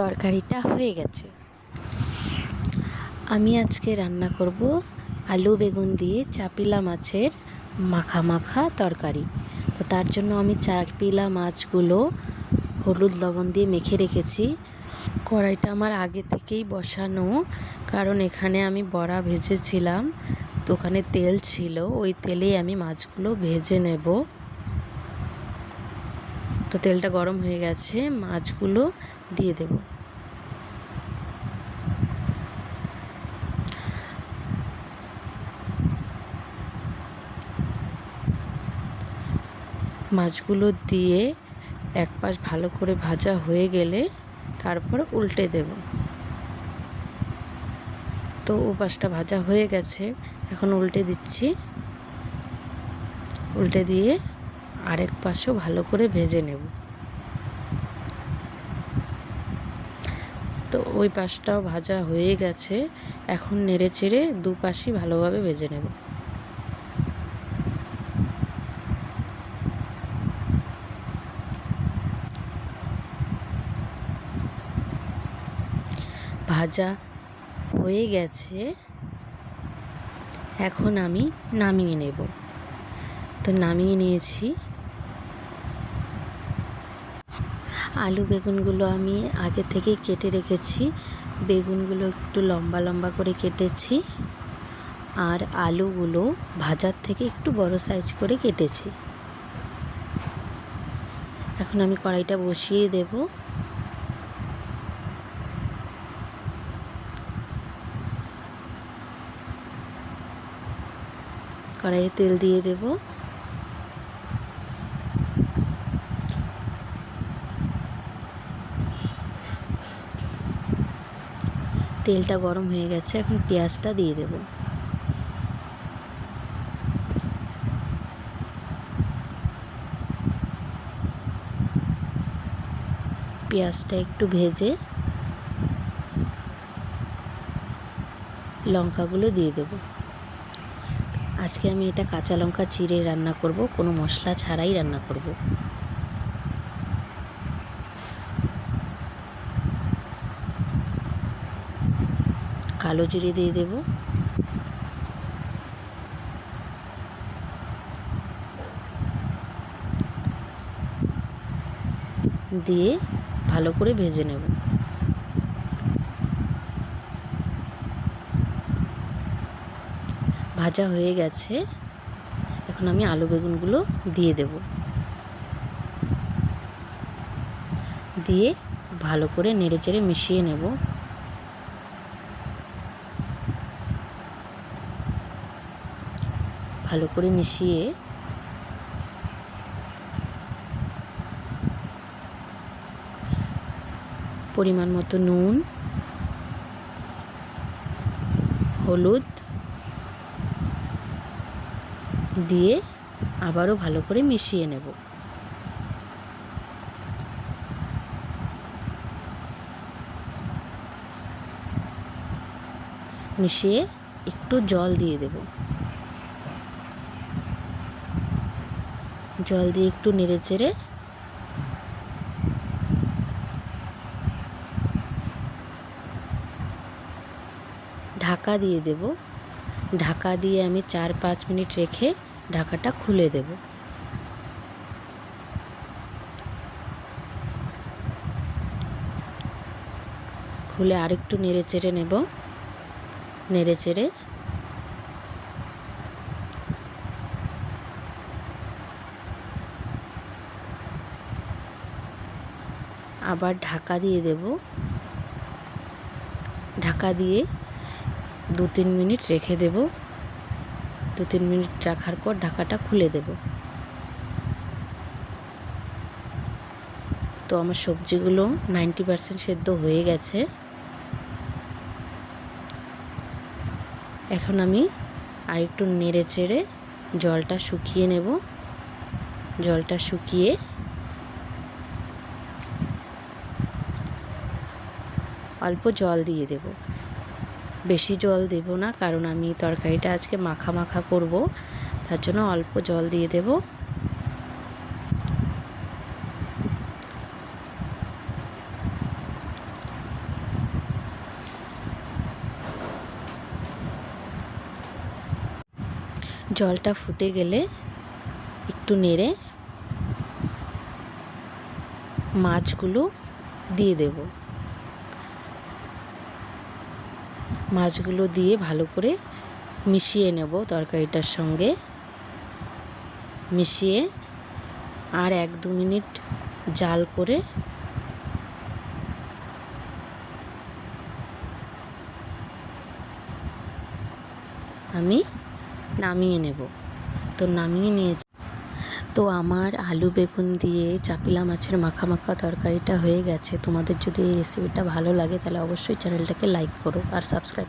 তরকারিটা হয়ে গেছে। আমি আজকে রান্না করব আলু বেগুন দিয়ে চাপিলা মাছের মাখা মাখা তরকারি। তো তার জন্য আমি চাপিলা মাছগুলো হলুদ লবণ দিয়ে মেখে রেখেছি। কড়াইটা আমার আগে থেকেই বসানো, কারণ এখানে আমি বড়া ভেজেছিলাম, তো ওখানে তেল ছিল, ওই তেলেই আমি মাছগুলো ভেজে নেব। তো তেলটা গরম হয়ে গেছে, মাছগুলো দিয়ে দেব। মাছগুলো দিয়ে এক পাশ ভালো করে ভাজা হয়ে গেলে তারপর উল্টে দেব। তো ও পাশটা ভাজা হয়ে গেছে, এখন উল্টে দিচ্ছি। উল্টে দিয়ে আরেক পাশও ভালো করে ভেজে নেব। তো ওই পাশটাও ভাজা হয়ে গেছে। এখন নেড়ে চেড়ে দু পাশই ভালোভাবে ভেজে নেব। ভাজা হয়ে গেছে। এখন আমি নামিয়ে নেব। তো নামিয়ে নিয়েছি। আলু বেগুনগুলো আমি আগে থেকে কেটে রেখেছি। বেগুনগুলো একটু লম্বা লম্বা করে কেটেছি। আর আলুগুলো ভাজার থেকে একটু বড় সাইজ করে কেটেছি। এখন আমি কড়াইটা বসিয়ে দেব। কড়াইয়ে তেল দিয়ে দেবো। তেলটা গরম হয়ে গেছে, এখন পেঁয়াজটা দিয়ে দেব। পেঁয়াজটা একটু ভেজে লঙ্কাগুলো দিয়ে দেব। আজকে আমি এটা কাঁচা লঙ্কা চিড়ে রান্না করব, কোনো মশলা ছাড়াই রান্না করব। কালো জিরে দিয়ে দেব। দিয়ে ভালো করে ভেজে নেব। ভাজা হয়ে গেছে। এখন আমি আলু বেগুনগুলো দিয়ে দেব। দিয়ে ভালো করে নেড়ে চেড়ে মিশিয়ে নেব। ভালো করে মিশিয়ে পরিমাণ মতো নুন, হলুদ দিয়ে আবারও ভালো করে মিশিয়ে নেব। মিশিয়ে একটু জল দিয়ে দেবো। জল দিয়ে একটু নেড়ে চেড়ে ঢাকা দিয়ে দেব। ঢাকা দিয়ে আমি চার পাঁচ মিনিট রেখে ঢাকাটা খুলে দেব। খুলে আরেকটু নেড়ে চেড়ে নেব। নেড়ে চেড়ে আবার ঢাকা দিয়ে দেব। ঢাকা দিয়ে দু তিন মিনিট রেখে দেব। দু তিন মিনিট রাখার পর ঢাকাটা খুলে দেব। তো আমার সবজিগুলো নাইনটি পারসেন্ট সেদ্ধ হয়ে গেছে। এখন আমি আরেকটু নেড়ে চেড়ে জলটা শুকিয়ে নেব। জলটা শুকিয়ে অল্প জল দিয়ে দেব। বেশি জল দেব না, কারণ আমি তরকারিটা আজকে মাখা মাখা করব। তার জন্য অল্প জল দিয়ে দেব। জলটা ফুটে গেলে একটু নেড়ে মাছগুলো দিয়ে দেবো। মাছগুলো দিয়ে ভালো করে মিশিয়ে নেব তরকারিটার সঙ্গে। মিশিয়ে আর এক দু মিনিট জাল করে আমি নামিয়ে নেব। তো নামিয়ে নিয়েছি। তো আমার আলু বেগুন দিয়ে চাপিলা মাছের মাখা মাখা তরকারিটা হয়ে গেছে। তোমাদের যদি এই রেসিপিটা ভালো লাগে, তাহলে অবশ্যই চ্যানেলটাকে লাইক করো আর সাবস্ক্রাইব করো